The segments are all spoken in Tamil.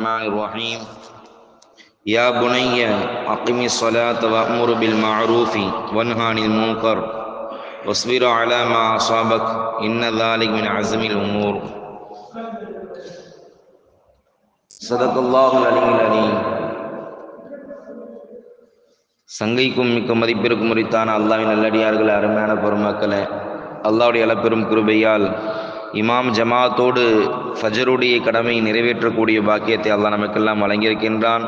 الرحمن الرحيم يا بني أقم الصلاة وأمر بالمعروف وانه عن المنكر واصبر على ما أصابك إن ذلك من عزم الأمور صدق الله العلي العليم சங்கைக்கும் மிக்க மதிப்பிற்கும் உரித்தான அல்லாவின் நல்லடியார்கள் அருமையான பெருமக்களே அல்லாவுடைய அளப்பெரும் கிருபையால் இமாம் ஜமாத்தோடு ஃபஜருடைய கடமையை நிறைவேற்றக்கூடிய பாக்கியத்தை அல்லாஹ் நமக்கெல்லாம் வழங்கியிருக்கின்றான்.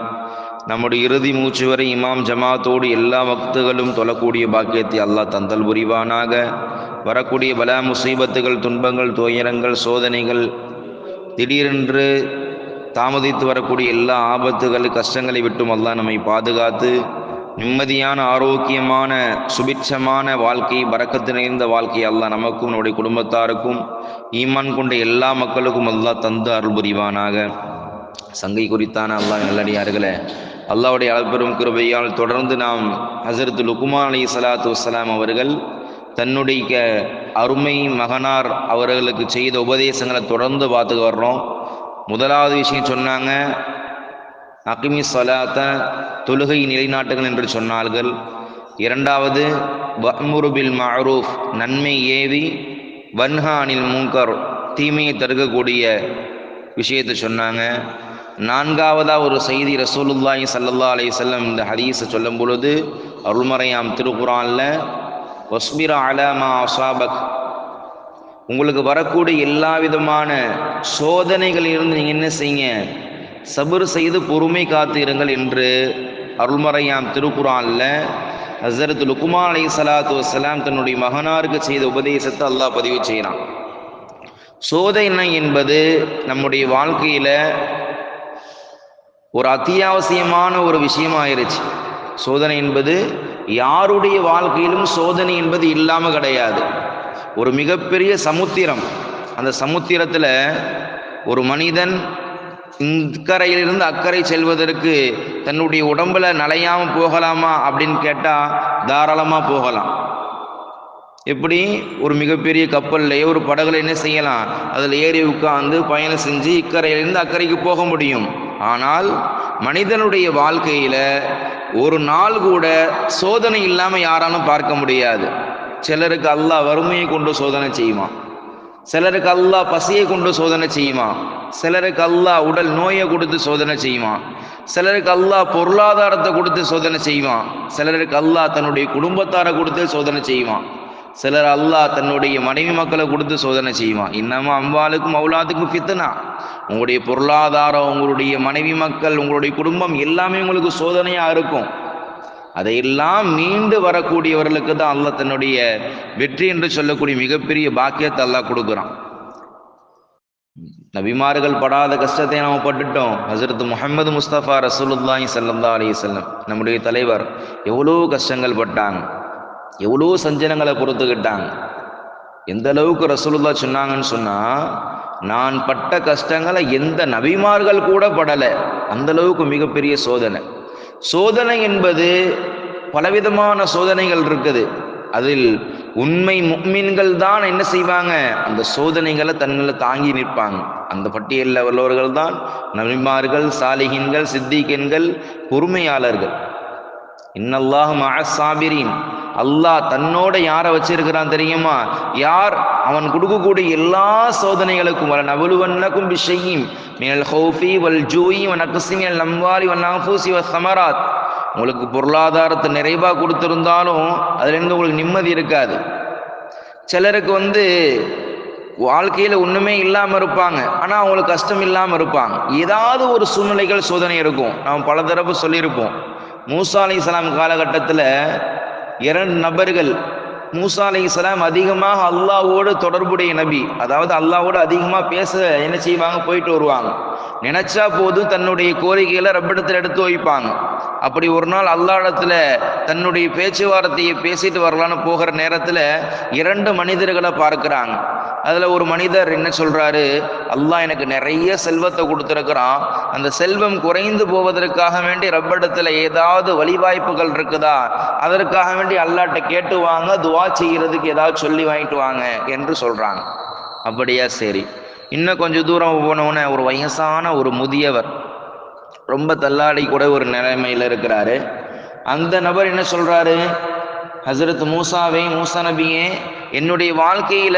நம்முடைய இறுதி மூச்சு வரை இமாம் ஜமாத்தோடு எல்லா வக்துகளும் தொழக்கூடிய பாக்கியத்தை அல்லாஹ் தந்தல் புரிவானாக. வரக்கூடிய பல முசீபத்துகள் துன்பங்கள் துயரங்கள் சோதனைகள் திடீரென்று தாமதித்து வரக்கூடிய எல்லா ஆபத்துகள் கஷ்டங்களை விட்டும் அல்லாஹ் நம்மை பாதுகாத்து நிம்மதியான ஆரோக்கியமான சுபிட்சமான வாழ்க்கை பறக்கத்து நிறைந்த வாழ்க்கை அல்லாஹ் நமக்கும் நம்முடைய குடும்பத்தாருக்கும் ஈமான் கொண்ட எல்லா மக்களுக்கும் அல்லா தந்து அருள் புரிவானாக. சங்கை குறித்தான அல்லாஹ் நல்லடியார்களே அல்லாவுடைய அளப்பெரும் கிருபையால் தொடர்ந்து நாம் ஹசரத் லுக்குமான் அலி சலாத்து வலாம் அவர்கள் தன்னுடைய அருமை மகனார் அவர்களுக்கு செய்த உபதேசங்களை தொடர்ந்து பார்த்துக்கு வர்றோம். முதலாவது விஷயம் சொன்னாங்க அகிமி சலாத்த தொழுகை நிலைநாட்டுகள் என்று சொன்னார்கள். இரண்டாவது வன்முருபில் மாரூஃப் நன்மை ஏவி வன்ஹானில் மூங்கர் தீமையை தடுக்கக்கூடிய விஷயத்தை சொன்னாங்க. நான்காவதாக ஒரு செய்தி ரசூலுல்லாஹி சல்லல்லா அலி செல்லம் இந்த ஹதீஸை சொல்லும் பொழுது அருள்மறையாம் திருக்குறானில் ஒஸ்மிரா அலாமா அசாபக் உங்களுக்கு வரக்கூடிய எல்லா விதமான சோதனைகளிலிருந்து நீங்கள் என்ன செய்யுங்க சபர் செய்து பொறுமை காத்து இருங்கள் என்று அருள்மறையாம் திருக்குறானில் ஹசரத் லுக்குமா அலை சலாத்து வசலாம் தன்னுடைய மகனாருக்கு செய்த உபதேசத்தை அல்லாஹ் பதிவு செய்கிறான். சோதனை என்பது நம்முடைய வாழ்க்கையில் ஒரு அத்தியாவசியமான ஒரு விஷயமாயிருச்சு. சோதனை என்பது யாருடைய வாழ்க்கையிலும் சோதனை என்பது இல்லாமல் கிடையாது. ஒரு மிகப்பெரிய சமுத்திரம். அந்த சமுத்திரத்தில் ஒரு மனிதன் இக்கரையிலிருந்து அக்கறை செல்வதற்கு தன்னுடைய உடம்புல நலையாமல் போகலாமா அப்படின்னு கேட்டால் தாராளமாக போகலாம். எப்படி? ஒரு மிகப்பெரிய கப்பல்லையோ ஒரு படகுல என்ன செய்யலாம்? அதில் ஏறி உட்காந்து பயணம் செஞ்சு இக்கரையிலிருந்து அக்கறைக்கு போக முடியும். ஆனால் மனிதனுடைய வாழ்க்கையில் ஒரு நாள் கூட சோதனை இல்லாமல் யாராலும் பார்க்க முடியாது. சிலருக்கு அல்லாஹ் வறுமையை கொண்டு சோதனை செய்வான். சிலருக்கு அல்லாஹ் பசியை கொண்டு சோதனை செய்யுமா? சிலருக்கு அல்லாஹ் உடல் நோயை கொடுத்து சோதனை செய்வான் சிலருக்கு அல்லாஹ் பொருளாதாரத்தை கொடுத்து சோதனை செய்வான் சிலருக்கு அல்லாஹ் தன்னுடைய குடும்பத்தாரை கொடுத்து சோதனை செய்வான் சிலர் அல்லாஹ் தன்னுடைய மனைவி மக்களை கொடுத்து சோதனை செய்வான் இன்னமும் அம்பாளுக்கும் அவ்வளாத்துக்கும் ஃபித்துனா உங்களுடைய பொருளாதாரம் உங்களுடைய மனைவி மக்கள் உங்களுடைய குடும்பம் எல்லாமே உங்களுக்கு சோதனையாக இருக்கும். அதையெல்லாம் மீண்டு வரக்கூடியவர்களுக்கு தான் அல்லாஹ் தன்னுடைய வெற்றி என்று சொல்லக்கூடிய மிகப்பெரிய பாக்கியத்தை அல்லாஹ் கொடுக்குறான். நபிமார்கள் படாத கஷ்டத்தை நாம் பட்டுட்டோம். ஹசரத் முகமது முஸ்தபா ரசூலுல்லாஹி சல்லா அலி செல்லம் நம்முடைய தலைவர் எவ்வளோ கஷ்டங்கள் பட்டாங்க. எவ்வளோ சஞ்சனங்களை பொறுத்துக்கிட்டாங்க. எந்த அளவுக்கு ரசூலுல்லா சொன்னாங்கன்னு சொன்னால் நான் பட்ட கஷ்டங்களை எந்த நபிமார்கள் கூட படலை. அந்த அளவுக்கு மிகப்பெரிய சோதனை. சோதனை என்பது பலவிதமான சோதனைகள் இருக்குது. அதில் உண்மை முக்மீன்கள் தான் என்ன செய்வாங்க? அந்த சோதனைகளை தன்னில் தாங்கி நிற்பாங்க. அந்த பட்டியலில் உள்ளவர்கள் தான் நபிமார்கள் சாலிகின்கள் சித்திகன்கள் பொறுமையாளர்கள். இன்னல்லாஹ் சாபிரின். அல்லாஹ் தன்னோட யாரை வச்சிருக்கிறான் தெரியுமா? யார்? அவன் கொடுக்கக்கூடிய எல்லா சோதனைகளுக்கும் வர நவலுவன்னக்கும் பிஷையும் மினல் ஹௌஃபி வல் ஜூயி வன் அக்சிமியல் நம்வாலி வன் நாஃபூசி வ சமராத். உங்களுக்கு பொருளாதாரத்தை நிறைவாக கொடுத்துருந்தாலும் அதுலேருந்து உங்களுக்கு நிம்மதி இருக்காது. சிலருக்கு வந்து வாழ்க்கையில் ஒன்றுமே இல்லாமல் இருப்பாங்க. ஆனால் அவங்களுக்கு கஷ்டம் இல்லாமல் இருப்பாங்க. ஏதாவது ஒரு சூழ்நிலைகள் சோதனை இருக்கும். நாம் பல தரப்பு சொல்லியிருப்போம். மூசா அலி இஸ்லாம் காலகட்டத்தில் இரண்டு நபர்கள் மூசா அலி இஸ்லாம் அதிகமாக அல்லாவோடு தொடர்புடைய நபி. அதாவது அல்லாவோடு அதிகமாக பேச என்ன செய்வாங்க? போயிட்டு வருவாங்க. நினைச்சா போதும் தன்னுடைய கோரிக்கைகளை ரப்பிடத்தில் எடுத்து வைப்பாங்க. அப்படி ஒரு நாள் அல்லாடத்தில் தன்னுடைய பேச்சுவார்த்தையை பேசிட்டு வரலான்னு போகிற நேரத்தில் இரண்டு மனிதர்களை பார்க்குறாங்க. அதில் ஒரு மனிதர் என்ன சொல்கிறாரு அல்லாஹ் எனக்கு நிறைய செல்வத்தை கொடுத்துருக்குறான். அந்த செல்வம் குறைந்து போவதற்காக வேண்டி ரப்பிடத்தில் ஏதாவது வழிவாய்ப்புகள் இருக்குதா? அதற்காக வேண்டி அல்லாட்ட கேட்டு வாங்க துவா செய்கிறதுக்கு ஏதாவது சொல்லி வாங்கிட்டு வாங்க என்று சொல்கிறாங்க அப்படியா? சரி. இன்னும் கொஞ்சம் தூரம் போனவுடனே ஒரு வயசான ஒரு முதியவர் ரொம்ப தள்ளாடி கூட ஒரு நிலைமையில் இருக்கிறாரு. அந்த நபர் என்ன சொல்றாரு? ஹசரத் மூசாவே மூசா நபியே என்னுடைய வாழ்க்கையில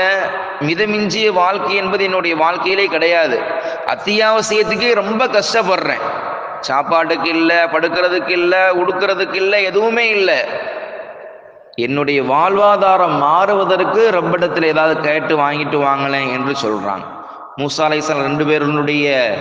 மிதமிஞ்சிய வாழ்க்கை என்பது என்னுடைய வாழ்க்கையிலே கிடையாது. அத்தியாவசியத்துக்கு ரொம்ப கஷ்டப்படுறேன். சாப்பாட்டுக்கு இல்லை படுக்கிறதுக்கு இல்லை உடுக்கிறதுக்கு இல்லை எதுவுமே இல்லை. என்னுடைய வாழ்வாதாரம் மாறுவதற்கு ரப்பிடத்தில் ஏதாவது கேட்டு வாங்கிட்டு வாங்கலேன் என்று சொல்றான் மூசா அலைசன் ரெண்டு பேருனுடைய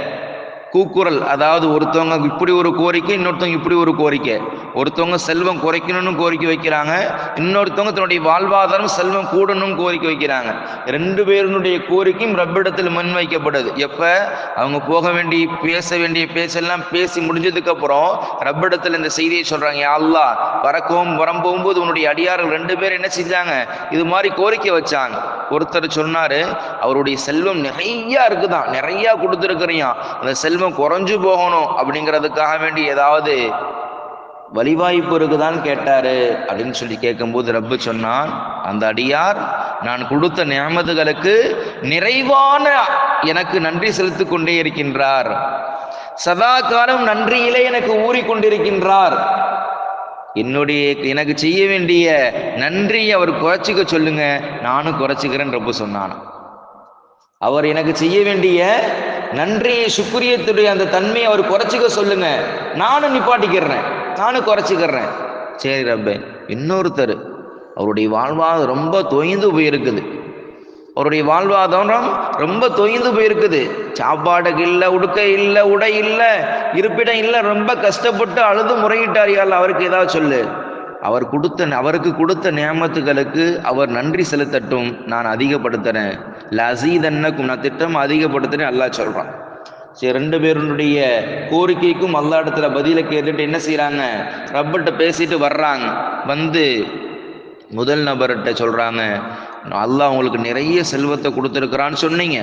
கூக்குரல். அதாவது ஒருத்தவங்க இப்படி ஒரு கோரிக்கை இன்னொருத்தவங்க இப்படி ஒரு கோரிக்கை. ஒருத்தவங்க செல்வம் குறைக்கணும்னு கோரிக்கை வைக்கிறாங்க இன்னொருத்தவங்க தன்னுடைய வாழ்வாதாரம் செல்வம் கூடணும்னு கோரிக்கை வைக்கிறாங்க. ரெண்டு பேருனுடைய கோரிக்கையும் ரப்பிடத்தில் முன் வைக்கப்படுது. எப்போ? அவங்க போக வேண்டிய பேச வேண்டிய பேசெல்லாம் பேசி முடிஞ்சதுக்கப்புறம் ரப்பிடத்தில் இந்த செய்தியை சொல்கிறாங்க யா அல்லாஹ் பறக்கவும் வரம் போகும்போது உன்னுடைய அடியார்கள் ரெண்டு பேர் என்ன செஞ்சாங்க? இது மாதிரி கோரிக்கை வச்சாங்க. ஒருத்தர் சொன்னார் அவருடைய செல்வம் நிறையா இருக்குதான் நிறையா கொடுத்துருக்குறியான் அந்த செல்வம் குறைஞ்சு போகணும் அப்படிங்கிறதுக்காக வேண்டி ஏதாவது வழிவாய்ப்பு இருக்குதான்னு கேட்டாரு அப்படின்னு சொல்லி கேட்கும்போது ரப்பு சொன்னான் அந்த அடியார் நான் கொடுத்த நியமதுகளுக்கு நிறைவான எனக்கு நன்றி செலுத்திக் கொண்டே இருக்கின்றார். சதா காலம் நன்றியிலே எனக்கு ஊறிக்கொண்டிருக்கின்றார் என்னுடைய எனக்கு செய்ய வேண்டிய நன்றியை அவர் குறைச்சிக்க சொல்லுங்க நானும் குறைச்சிக்கிறேன் ரப்பு சொன்னான். அவர் எனக்கு செய்ய வேண்டிய நன்றியை சுக்குரியத்துடைய அந்த தன்மையை அவர் குறைச்சிக்க சொல்லுங்க. நானும் நிப்பாட்டிக்கிறேன். நானும் குறைச்சிக்கிறேன். சரி ரப்பே இன்னொருத்தர் அவருடைய வாழ்வாதாரம் ரொம்ப தொய்ந்து போயிருக்குது. அவருடைய வாழ்வாதாரம் ரொம்ப தொய்ந்து போயிருக்குது. சாப்பாடுக்கு இல்லை உடுக்க இல்லை உடை இல்லை இருப்பிடம் இல்லை ரொம்ப கஷ்டப்பட்டு அழுது முறையிட்டார் அவருக்கு ஏதாவது சொல்லு. அவர் கொடுத்த அவருக்கு கொடுத்த நியமத்துகளுக்கு அவர் நன்றி செலுத்தட்டும். நான் அதிகப்படுத்துறேன். லசீதன்னக்கும் நான் திட்டம் அதிகப்படுத்துறேன் அல்லா சொல்றான். சரி ரெண்டு பேருடைய கோரிக்கைக்கும் அல்லா இடத்துல பதில கேட்டுட்டு என்ன செய்கிறாங்க ரப்பர்கிட்ட பேசிட்டு வர்றாங்க. வந்து முதல் நபர்கிட்ட சொல்றாங்க அல்லாஹ் உங்களுக்கு நிறைய செல்வத்தை கொடுத்துருக்குறான்னு சொன்னீங்க.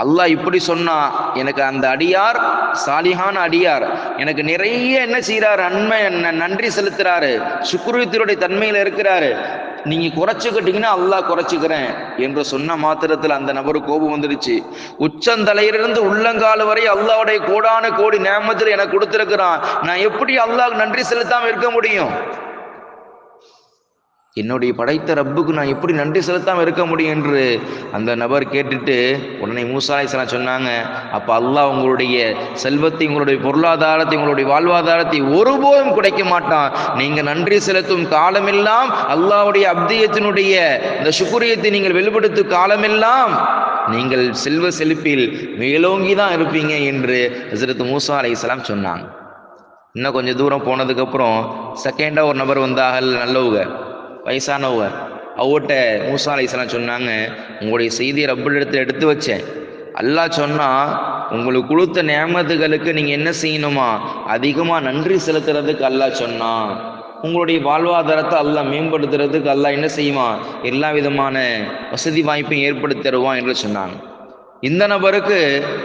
அல்லாஹ் இப்படி சொன்னா எனக்கு அந்த அடியார் சாலிஹான அடியார் எனக்கு நிறைய என்ன செய்றாரு அண்மை என்ன நன்றி செலுத்துறாரு சுக்குருத்தினுடைய தன்மையில இருக்கிறாரு. நீங்க குறைச்சுக்கிட்டீங்கன்னா அல்லாஹ் குறைச்சுக்கிறேன் என்று சொன்ன மாத்திரத்தில் அந்த நபரு கோபம் வந்துடுச்சு. உச்சந்தலையிலிருந்து உள்ளங்கால் வரை அல்லாவுடைய கோடான கோடி நேமத்தில் எனக்கு கொடுத்திருக்கிறான். நான் எப்படி அல்லாஹ் நன்றி செலுத்தாம இருக்க முடியும்? என்னுடைய படைத்த ரப்புக்கு நான் எப்படி நன்றி செலுத்தாம இருக்க முடியும் என்று அந்த நபர் கேட்டுட்டு உடனே மூசா அலைஹிஸ்ஸலாம் சொன்னாங்க அப்ப அல்லாஹ் உங்களுடைய செல்வத்தை உங்களுடைய பொருளாதாரத்தை உங்களுடைய வாழ்வாதாரத்தை ஒருபோதும் குறைக்க மாட்டான். நீங்க நன்றி செலுத்தும் காலமெல்லாம் அல்லாவுடைய அப்தியத்தினுடைய இந்த சுக்குரியத்தை நீங்கள் வெளிப்படுத்தும் காலமெல்லாம் நீங்கள் செல்வ செழிப்பில் மேலோங்கி தான் இருப்பீங்க என்று ஹசரத் மூசா அலைஹிஸ்ஸலாம் சொன்னாங்க. இன்னும் கொஞ்சம் தூரம் போனதுக்கப்புறம் செகண்டாக ஒரு நபர் வந்தார்கள் நல்லவங்க. வயசானவர். அவட்ட மூசா அலிஸ்லாம் சொன்னாங்க உங்களுடைய செய்தியை ரப்பல் எடுத்து எடுத்து வச்சேன். அல்லாஹ் சொன்னால் உங்களுக்கு கொடுத்த நியமத்துகளுக்கு நீங்கள் என்ன செய்யணுமா? அதிகமாக நன்றி செலுத்துறதுக்கு அல்லாஹ் சொன்னான் உங்களுடைய வாழ்வாதாரத்தை அல்லாஹ் மேம்படுத்துறதுக்கு அல்லாஹ் என்ன செய்வான் எல்லா விதமான வசதி வாய்ப்பையும் ஏற்படுத்தி தருவான் என்று சொன்னாங்க. இந்த நபருக்கு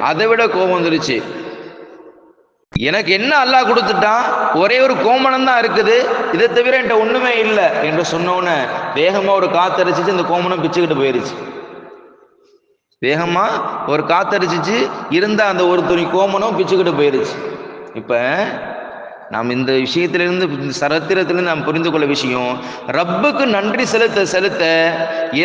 அதை விட கோபம் வந்துருச்சு. எனக்கு என்ன அல்லாஹ் கொடுத்துட்டான்? ஒரே ஒரு கோமணம் தான் இருக்குது. இதை தவிர என்கிட்ட ஒண்ணுமே இல்லை என்று சொன்னோன்னு வேகமா ஒரு காத்தரிச்சிச்சு இந்த கோமணம் பிச்சுக்கிட்டு போயிருச்சு. வேகமா ஒரு காத்தரிச்சிச்சு இருந்த அந்த ஒரு துணி கோமணம் பிச்சுக்கிட்டு போயிருச்சு. இப்ப நாம் இந்த விஷயத்திலிருந்து இந்த சரித்திரத்திலிருந்து நாம் புரிந்து கொள்ள விஷயம் ரப்புக்கு நன்றி செலுத்த செலுத்த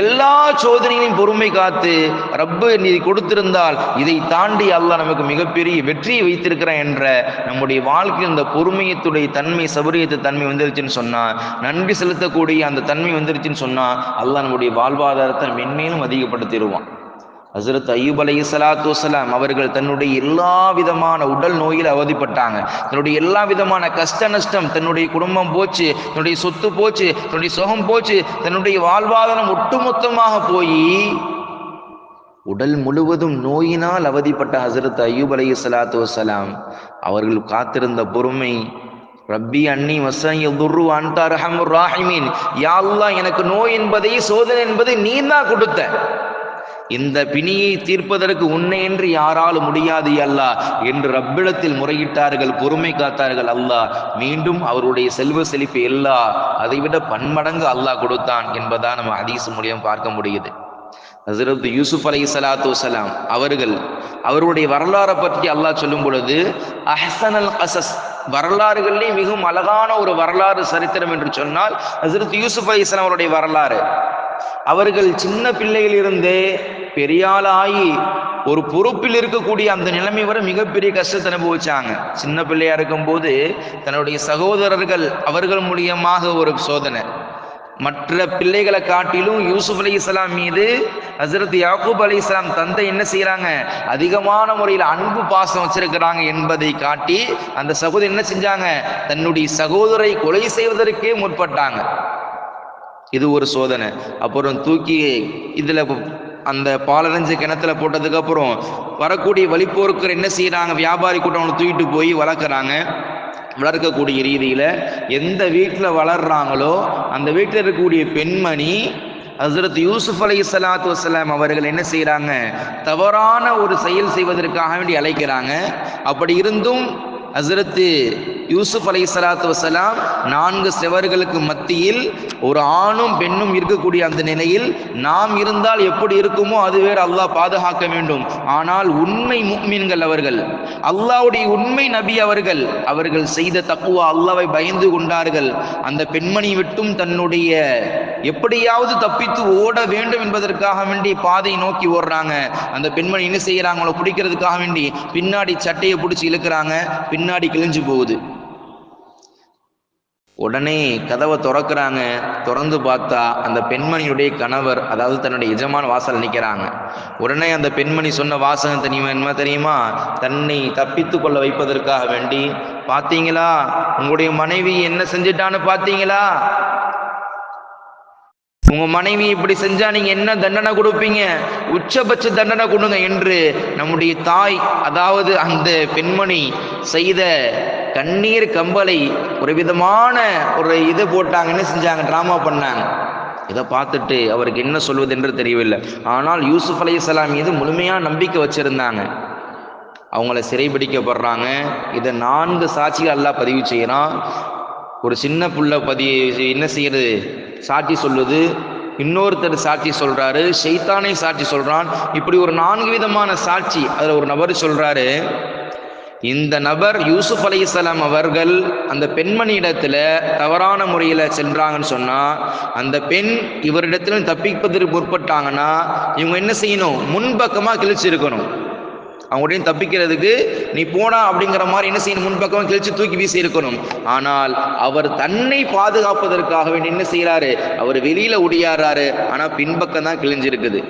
எல்லா சோதனைகளையும் பொறுமை காத்து ரப்பு நீ கொடுத்திருந்தால் இதை தாண்டி அல்லாஹ் நமக்கு மிகப்பெரிய வெற்றியை வைத்திருக்கிறான் என்ற நம்முடைய வாழ்க்கையில் இந்த பொறுமையத்துடைய தன்மை சபரியத்து தன்மை வந்துருச்சுன்னு சொன்னால் நன்றி செலுத்தக்கூடிய அந்த தன்மை வந்துருச்சுன்னு சொன்னால் அல்லாஹ் நம்முடைய வாழ்வாதாரத்தை மென்மேலும் அதிகப்படுத்திடுவான். ஹசரத் அய்யூப் அலி சலாத்து வலாம் அவர்கள் தன்னுடைய எல்லா விதமான உடல் நோயில் அவதிப்பட்டாங்க. தன்னுடைய எல்லா விதமான கஷ்ட நஷ்டம் தன்னுடைய குடும்பம் போச்சு தன்னுடைய சொத்து போச்சு தன்னுடைய சுகம் போச்சு தன்னுடைய வாழ்வாதாரம் ஒட்டுமொத்தமாக போய் உடல் முழுவதும் நோயினால் அவதிப்பட்ட ஹசரத் அய்யூப் அலி சலாத்து வசலாம் அவர்கள் காத்திருந்த பொறுமை ரப்பி அன்னி வசைய துர்ரு அன்தார் ரஹமுர் ராஹிமீன் யா எனக்கு நோய் என்பதை சோதனை என்பதை நீ தான் கொடுத்த. இந்த பிணியை தீர்ப்பதற்கு உன்னை என்று யாராலும் முடியாது அல்லாஹ் என்று ரப்பிடத்தில் முறையிட்டார்கள் பொறுமை காத்தார்கள் அல்லாஹ் மீண்டும் அவருடைய செல்வ செழிப்பு எல்லா அதைவிட பன்மடங்கு அல்லாஹ் கொடுத்தான் என்பதா நம்ம ஹதீஸ் மூலியம் பார்க்க முடியுது. ஹசரத் யூசுப் அலை சலாத்து வலாம் அவர்கள் அவருடைய வரலாறை பற்றி அல்லாஹ் சொல்லும் பொழுது அஹசன் அல் கசஸ் வரலாறுகளிலே மிகவும் அழகான ஒரு வரலாறு சரித்திரம் என்று சொன்னால் ஹசரத் யூசுப் அலி இஸ்லாம் அவருடைய வரலாறு. அவர்கள் சின்ன பிள்ளையிலிருந்தே பெரியாளாகி ஒரு பொறுப்பில் இருக்கக்கூடிய அந்த நிலைமை வரை மிகப்பெரிய கஷ்டத்தை அனுபவிச்சாங்க. சின்ன பிள்ளையா இருக்கும்போது தன்னுடைய சகோதரர்கள் அவர்கள் மூலியமாக ஒரு சோதனை. மற்ற பிள்ளைகளை காட்டிலும் யூசுப் அலி இஸ்லாம் மீது ஹசரத் யாக்கூப் அலி இஸ்லாம் தந்தை என்ன செய்யறாங்க அதிகமான முறையில் அன்பு பாசம் வச்சிருக்கிறாங்க என்பதை காட்டி அந்த சகோதரி என்ன செஞ்சாங்க? தன்னுடைய சகோதரை கொலை செய்வதற்கே முற்பட்டாங்க. இது ஒரு சோதனை. அப்புறம் தூக்கி இதுல அந்த பாலடைஞ்ச கிணத்துல போட்டதுக்கு அப்புறம் வரக்கூடிய வழிப்போருக்கர் என்ன செய்யறாங்க வியாபாரி கூட்டம் அவனை தூக்கிட்டு போய் வளர்க்குறாங்க. வளர்க்கக்கூடிய ரீதியில எந்த வீட்டில் வளர்றாங்களோ அந்த வீட்டில் இருக்கக்கூடிய பெண்மணி ஹசரத் யூசுப் அலி சலாத்து வசலாம் அவர்கள் என்ன செய்கிறாங்க தவறான ஒரு செயல் செய்வதற்காக வேண்டி அழைக்கிறாங்க. அப்படி இருந்தும் ஹசரத்து யூசுப் அலை சலாத்து வசலாம் நான்கு செவர்களுக்கு மத்தியில் ஒரு ஆணும் பெண்ணும் இருக்கக்கூடிய அந்த நிலையில் நாம் இருந்தால் எப்படி இருக்குமோ அது வேறு அல்லாஹ் பாதுகாக்க வேண்டும். ஆனால் உண்மை முக்மீன்கள் அவர்கள் அல்லாஹ்வுடைய உண்மை நபி அவர்கள் அவர்கள் செய்த தக்குவா அல்லாவை பயந்து கொண்டார்கள். அந்த பெண்மணி விட்டும் தன்னுடைய எப்படியாவது தப்பித்து ஓட வேண்டும் என்பதற்காக வேண்டி பாதை நோக்கி ஓடுறாங்க. அந்த பெண்மணி என்ன செய்யறாங்களோ பிடிக்கிறதுக்காக வேண்டி பின்னாடி சட்டையை பிடிச்சி இழுக்கிறாங்க. பின்னாடி கிழிஞ்சு போகுது. உடனே கதவை திறக்கிறாங்க. திறந்து பார்த்தா அந்த பெண்மணியுடைய கணவர் அதாவது தன்னுடைய எஜமான வாசல் நிற்கிறாங்க உடனே அந்த பெண்மணி சொன்ன வாசகம் தெரியுமா என்ன தெரியுமா? தன்னை தப்பித்து கொள்ள வைப்பதற்காக வேண்டி. பார்த்தீங்களா? உங்களுடைய மனைவி என்ன செஞ்சிட்டான்னு பார்த்தீங்களா? உங்க மனைவி இப்படி செஞ்சா நீங்க என்ன தண்டனை கொடுப்பீங்க? உச்சபட்ச தண்டனை கொடுங்க என்று நம்முடைய தாய் அதாவது அந்த பெண்மணி செய்த கண்ணீர் கம்பலை ஒரு விதமான ஒரு இது போட்டாங்க. என்ன செஞ்சாங்க? டிராமா பண்ணாங்க. இதை பார்த்துட்டு அவருக்கு என்ன சொல்வது என்று தெரியவில்லை. ஆனால் யூசுப் இஸ்லாம் மீது முழுமையாக நம்பிக்கை வச்சிருந்தாங்க. அவங்கள சிறைபிடிக்கப்படுறாங்க. இதை நான்கு சாட்சிகள் எல்லாம் பதிவு செய்யறான் ஒரு சின்ன புள்ள பதி என்ன செய்யறது? சாட்சி சொல்லுது. இன்னொருத்தர் சாட்சி சொல்றாரு. ஷைத்தானை சாட்சி சொல்றான். இப்படி ஒரு நான்கு விதமான சாட்சி அதுல ஒரு நபர் சொல்றாரு. இந்த நபர் யூசுப் அலைஹிஸ்ஸலாம் அவர்கள் அந்த பெண்மணியிடத்துல தவறான முறையில் சென்றாங்கன்னு சொன்னா அந்த பெண் இவரிடத்துல தப்பிப்பதற்கு முற்பட்டாங்கன்னா இவங்க என்ன செய்யணும்? முன்பக்கமா கிழிச்சிருக்கணும். அவங்களையும் தப்பிக்கிறதுக்கு நீ போனா அப்படிங்கிற மாதிரி என்ன செய்யணும்? முன்பக்கம் கிழிச்சு தூக்கி வீசி இருக்கணும். ஆனால் அவர் தன்னை பாதுகாப்பதற்காக வேண்டி என்ன செய்யறாரு அவர் வெளியில ஒடியாடுறாரு. ஆனா பின்பக்கம் தான் கிழிஞ்சிருக்குது.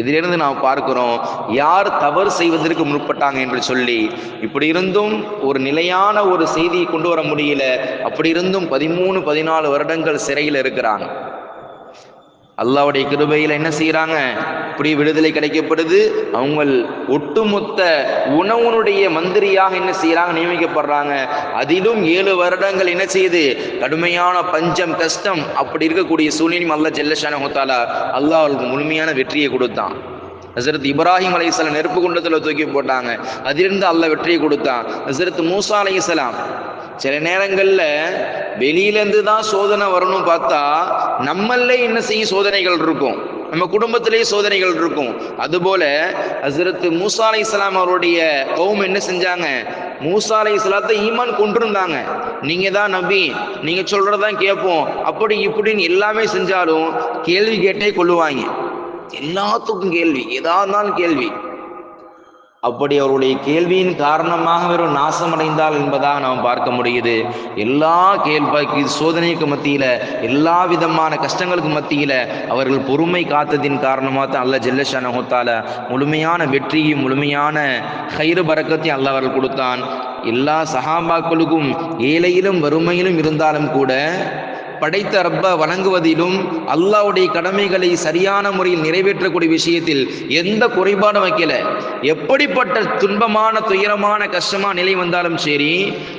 இதிலிருந்து நாம் பார்க்கிறோம் யார் தவறு செய்வதற்கு முற்பட்டாங்க என்று சொல்லி இப்படி இருந்தும் ஒரு நிலையான ஒரு செய்தியை கொண்டு வர முடியல. அப்படி இருந்தும் பதிமூணு பதினாலு வருடங்கள் சிறையில் இருக்கிறாங்க. அல்லாவுடைய கிருபையில் என்ன செய்கிறாங்க இப்படி விடுதலை கிடைக்கப்படுது. அவங்க ஒட்டுமொத்த உணவுனுடைய மந்திரியாக என்ன செய்கிறாங்க நியமிக்கப்படுறாங்க. அதிலும் ஏழு வருடங்கள் என்ன செய்யுது? கடுமையான பஞ்சம் கஷ்டம் அப்படி இருக்கக்கூடிய சூழ்நிலையும் அல்லா ஜெல்லஷான ஹோத்தாலா அல்லாஹ் அவர்களுக்கு முழுமையான வெற்றியை கொடுத்தான். ஹசரத் இப்ராஹிம் அலைஹிஸ்ஸலாம் நெருப்பு குண்டத்தில் தூக்கி போட்டாங்க. அதிலிருந்து அல்லாஹ் வெற்றியை கொடுத்தான். ஹசரத் மூசா அலைஹிஸ்ஸலாம் சில நேரங்களில் வெளியிலேருந்து தான் சோதனை வரணும் பார்த்தா நம்மளே என்ன செய்யும்? சோதனைகள் இருக்கும். நம்ம குடும்பத்திலேயே சோதனைகள் இருக்கும். அதுபோல ஹசரத் மூசா அலை இஸ்லாம் அவருடைய கௌம் என்ன செஞ்சாங்க? மூசா அலை இஸ்லாத்தை ஈமான் கொண்டிருந்தாங்க. நீங்க தான் நம்பி நீங்க சொல்றதான் கேட்போம். அப்படி இப்படின்னு எல்லாமே செஞ்சாலும் கேள்வி கேட்டே கொள்ளுவாங்க. எல்லாத்துக்கும் கேள்வி ஏதா இருந்தாலும் கேள்வி. அப்படி அவருடைய கேள்வியின் காரணமாக வெறும் நாசமடைந்தால் என்பதாக நாம் பார்க்க முடியுது. எல்லா கேள்வி சோதனைக்கு மத்தியில எல்லா விதமான கஷ்டங்களுக்கு மத்தியில அவர்கள் பொறுமை காத்ததின் காரணமாக தான் அல்ல ஜெல்லஷான முழுமையான வெற்றியும் முழுமையான கயிறு பறக்கத்தையும் அல்ல அவர்கள் கொடுத்தான். எல்லா சஹாபாக்களுக்கும் ஏழையிலும் வறுமையிலும் இருந்தாலும் கூட படைத்த ரப்ப வணங்குவதிலும் அல்லாவுடைய கடமைகளை சரியான முறையில் நிறைவேற்றக்கூடிய விஷயத்தில் எந்த குறைபாடும் வைக்கல. எப்படிப்பட்ட துன்பமான துயரமான கஷ்டமான நிலை வந்தாலும் சரி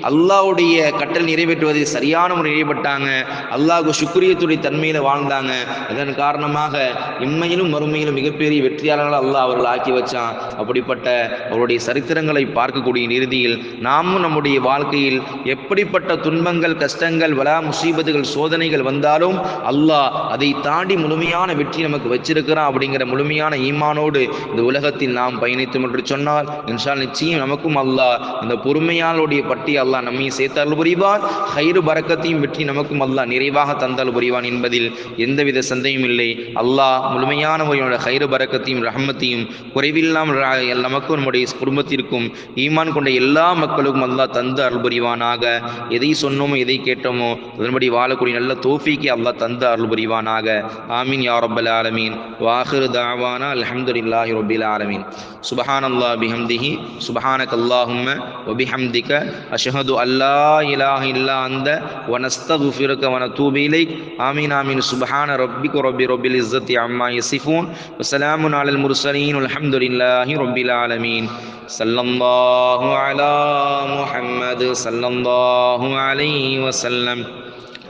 அல்லாவுடைய கட்டளை நிறைவேற்றுவதில் சரியான முறை நிறைவேற்றாங்க அல்லாஹு சுக்ரியத்துடைய தன்மையில வாழ்ந்தாங்க. இதன் காரணமாக இம்மையிலும் மறுமையிலும் மிகப்பெரிய வெற்றியாளர்கள் அல்லாஹ் அவர்கள் ஆக்கி வச்சான். அப்படிப்பட்ட அவருடைய சரித்திரங்களை பார்க்கக்கூடிய இறுதியில் நாமும் நம்முடைய வாழ்க்கையில் எப்படிப்பட்ட துன்பங்கள் கஷ்டங்கள் வலா முசீபத்துகள் சோதனை சோதனைகள் வந்தாலும் அல்லாஹ் அதை தாண்டி முழுமையான வெற்றி நமக்கு வச்சிருக்கிறான் அப்படிங்கிற முழுமையான ஈமானோடு இந்த உலகத்தில் நாம் பயணித்தோம் என்று சொன்னால் இன்ஷால் நிச்சயம் நமக்கும் அல்லாஹ் இந்த பொறுமையாளுடைய பட்டி அல்லாஹ் நம்மை சேர்த்தால் புரிவான். ஹைரு பறக்கத்தையும் வெற்றி நமக்கும் அல்லாஹ் நிறைவாக தந்தால் புரிவான் என்பதில் எந்தவித சந்தேகம் இல்லை. அல்லாஹ் முழுமையான முறையோட ஹைரு பறக்கத்தையும் ரஹமத்தையும் குறைவில்லாமல் நமக்கும் நம்முடைய குடும்பத்திற்கும் ஈமான் கொண்ட எல்லா மக்களுக்கும் அல்லாஹ் தந்து அருள் புரிவானாக. எதை சொன்னோமோ எதை கேட்டோமோ அதன்படி வாழக்கூடிய நல்ல தோஃபிக்கு அல்லாஹ் தந்து அருள் புரிவானாக ஆமீன் யா ரப்பல் ஆலமீன் வாஹிரு தாவானா அல்ஹம்துலில்லாஹி ரப்பில் ஆலமீன் சுபஹானல்லாஹ் பிஹம்திஹி சுபஹானக அல்லாஹும்ம வபிஹம்திக அஷ்ஹது அல்லா இலாஹ இல்லா அந்த ونستغفرك ونتوب إليك آمين آمين سبحان ربك رب رب العزة عما يصفون وسلام على المرسلين والحمد لله رب العالمين صلى الله على محمد صلى الله عليه وسلم